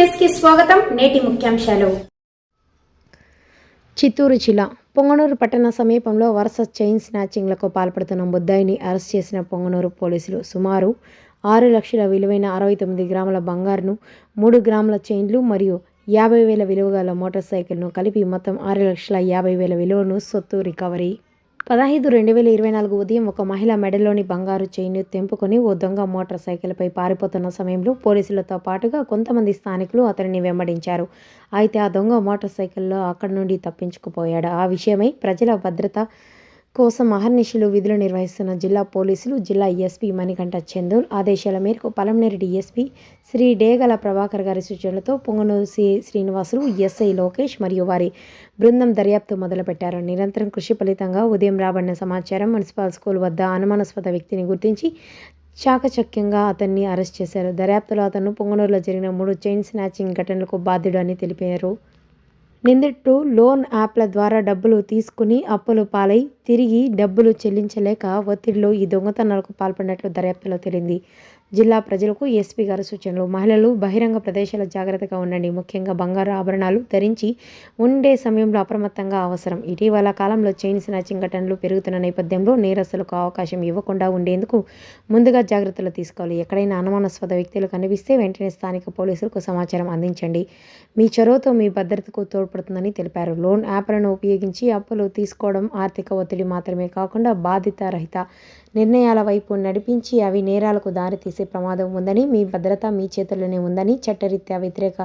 స్వాగతం నేటి ముఖ్యాంశాలు. చిత్తూరు జిల్లా పొంగనూరు పట్టణ సమీపంలో వరుస చైన్ స్నాచింగ్లకు పాల్పడుతున్న ముద్దాయిని అరెస్ట్ చేసిన పొంగనూరు పోలీసులు సుమారు ఆరు లక్షల విలువైన అరవై తొమ్మిది గ్రాముల బంగారును మూడు గ్రాముల చైన్లు మరియు యాభై వేల విలువ గల మోటార్ సైకిల్ను కలిపి మొత్తం ఆరు లక్షల యాభై వేల విలువను సొత్తు రికవరీ పదహైదు రెండు వేల ఇరవై నాలుగు ఉదయం ఒక మహిళ మెడలోని బంగారు చైన్ను తెంపుకొని ఓ దొంగ మోటార్ సైకిల్పై పారిపోతున్న సమయంలో పోలీసులతో పాటుగా కొంతమంది స్థానికులు అతనిని వెంబడించారు. అయితే ఆ దొంగ మోటార్ సైకిల్లో అక్కడి నుండి తప్పించుకుపోయాడు. ఆ విషయమై ప్రజల భద్రత కోసం అహర్నిశలు విధులు నిర్వహిస్తున్న జిల్లా పోలీసులు జిల్లా ఎస్పీ మణికంఠ చందూర్ ఆదేశాల మేరకు పలంనేరు డీఎస్పీ శ్రీ డేగల ప్రభాకర్ గారి సూచనలతో పొంగనూరు సి. శ్రీనివాసులు ఎస్ఐ లోకేష్ మరియు వారి బృందం దర్యాప్తు మొదలుపెట్టారు. నిరంతరం కృషి ఫలితంగా ఉదయం రాబడిన సమాచారం మున్సిపల్ స్కూల్ వద్ద అనుమానాస్పద వ్యక్తిని గుర్తించి చాకచక్యంగా అతన్ని అరెస్ట్ చేశారు. దర్యాప్తులో అతను పొంగనూరులో జరిగిన మూడు చైన్ స్నాచింగ్ ఘటనలకు బాధ్యుడు అని తెలిపారు. నిందితుడు లోన్ యాప్ల ద్వారా డబ్బులు తీసుకుని అప్పులు పాలై తిరిగి డబ్బులు చెల్లించలేక ఒత్తిడిలో ఈ దొంగతనాలకు పాల్పడినట్లు దర్యాప్తులో తేలింది. జిల్లా ప్రజలకు ఎస్పీ గారు సూచనలు. మహిళలు బహిరంగ ప్రదేశాల జాగ్రత్తగా ఉండండి. ముఖ్యంగా బంగారు ఆభరణాలు ధరించి ఉండే సమయంలో అప్రమత్తంగా అవసరం. ఇటీవల కాలంలో చైన్ స్నాచింగ్ ఘటనలు పెరుగుతున్న నేపథ్యంలో నేరస్తులకు అవకాశం ఇవ్వకుండా ఉండేందుకు ముందుగా జాగ్రత్తలు తీసుకోవాలి. ఎక్కడైనా అనుమానాస్పద వ్యక్తులు కనిపిస్తే వెంటనే స్థానిక పోలీసులకు సమాచారం అందించండి. మీ చొరవతో మీ భద్రతకు తోడ్పడుతుందని తెలిపారు. లోన్ యాప్లను ఉపయోగించి అప్పులు తీసుకోవడం ఆర్థిక ఒత్తిడి మాత్రమే కాకుండా బాధిత రహిత నిర్ణయాల వైపు నడిపించి అవి నేరాలకు చేసే ప్రమాదం ఉందని మీ భద్రత మీ చేతుల్లోనే ఉందని చట్టరీత్యా వ్యతిరేక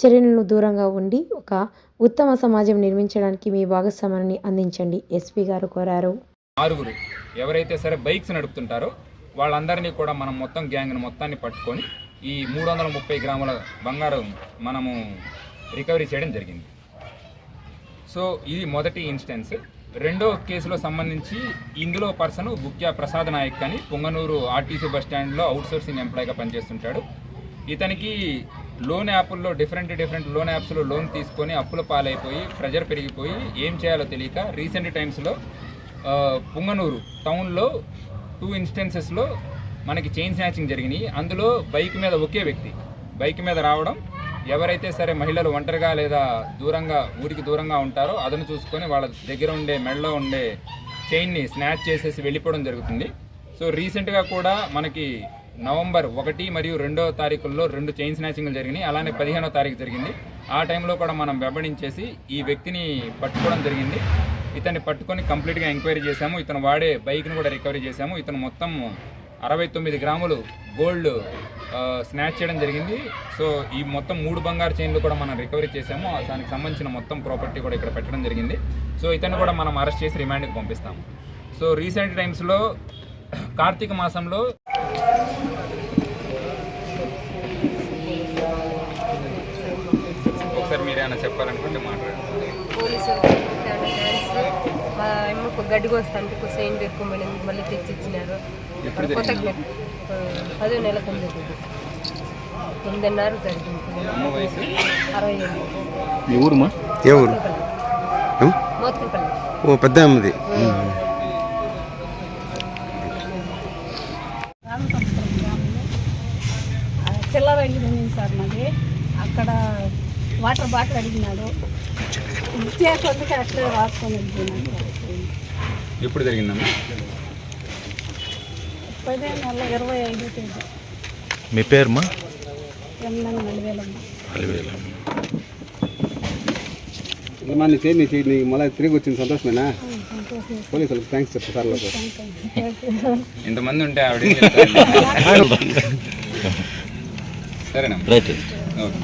చర్యలను దూరంగా ఉండి ఒక ఉత్తమ సమాజం నిర్మించడానికి మీ భాగస్వామ్యాన్ని అందించండి ఎస్పీ గారు కోరారు. ఆరుగురు ఎవరైతే సరే బైక్స్ నడుపుతుంటారో వాళ్ళందరినీ కూడా మనం మొత్తం గ్యాంగ్ని మొత్తాన్ని పట్టుకొని ఈ మూడు వందల ముప్పై గ్రాముల బంగారం మనము రికవరీ చేయడం జరిగింది. సో ఇది మొదటి ఇన్స్టెన్స్. రెండో కేసులో సంబంధించి ఇందులో పర్సన్ బుక్యా ప్రసాద్ నాయక్ అని పొంగనూరు ఆర్టీసీ బస్ స్టాండ్లో అవుట్ సోర్సింగ్ ఎంప్లాయ్గా పనిచేస్తుంటాడు. ఇతనికి లోన్ యాప్ల్లో డిఫరెంట్ డిఫరెంట్ లోన్ యాప్స్లో లోన్ తీసుకొని అప్పుల పాలైపోయి ప్రెజర్ పెరిగిపోయి ఏం చేయాలో తెలియక రీసెంట్ టైమ్స్లో పుంగనూరు టౌన్లో టూ ఇన్స్టెన్సెస్లో మనకి చైన్ స్నాచింగ్ జరిగినాయి. అందులో బైక్ మీద ఒకే వ్యక్తి బైక్ మీద రావడం ఎవరైతే సరే మహిళలు ఒంటరిగా లేదా దూరంగా ఊరికి దూరంగా ఉంటారో అదను చూసుకొని వాళ్ళ దగ్గర ఉండే మెడలో ఉండే చైన్ని స్నాచ్ చేసేసి వెళ్ళిపోవడం జరుగుతుంది. సో రీసెంట్గా కూడా మనకి నవంబర్ ఒకటి మరియు రెండో తారీఖుల్లో రెండు చైన్ స్నాచింగ్లు జరిగినాయి. అలానే పదిహేనో తారీఖు జరిగింది. ఆ టైంలో కూడా మనం వెంబడించేసి ఈ వ్యక్తిని పట్టుకోవడం జరిగింది. ఇతన్ని పట్టుకొని కంప్లీట్గా ఎంక్వైరీ చేశాము. ఇతను వాడే బైక్ను కూడా రికవరీ చేశాము. ఇతను మొత్తం అరవై తొమ్మిది గ్రాములు గోల్డ్ స్నాచ్ చేయడం జరిగింది. సో ఈ మొత్తం మూడు బంగారు చైన్లు కూడా మనం రికవరీ చేశాము. దానికి సంబంధించిన మొత్తం ప్రాపర్టీ కూడా ఇక్కడ పెట్టడం జరిగింది. సో ఇతన్ని కూడా మనం అరెస్ట్ చేసి రిమాండ్కి పంపిస్తాము. సో రీసెంట్ టైమ్స్లో కార్తీక మాసంలో ఒకసారి మీరేమైనా చెప్పాలనుకుంటే మాట్లాడండి. పోలీసులు మా అమ్మకు గడ్డి వస్తాంటే సైన్ పెట్టుకోమని మళ్ళీ తెచ్చి ఇచ్చినారు కొత్త? పదో నెల తొమ్మిది తొమ్మిదిన్నర జరిగింది. అమ్మ వయసు? అరవై ఏడు. మీ ఊరుమా ఏ ఊరు? ఏం? మోత్కిపల్లి. ఓ పెద్ద అమ్మది చిల్లర అడిగింది సార్ మాది. అక్కడ వాటర్ బాటిల్ అడిగినాడు. అట్లే రాసుకొని ఎప్పుడు జరిగిందమ్మా? నెల ఇరవై ఐదు తేదీ మీ పేరుమా ఎనిమిది నలవేలమ్మ అలివేలు మా నీ చేయి నీ చేయి నీకు మళ్ళీ తిరిగి వచ్చింది సంతోషమేనా సంతోషం పోలీసులకు థ్యాంక్స్ చెప్పు సార్లకు ఇంతమంది ఉంటే ఆవిడ? సరేనమ్మా. రైట్. ఓకే.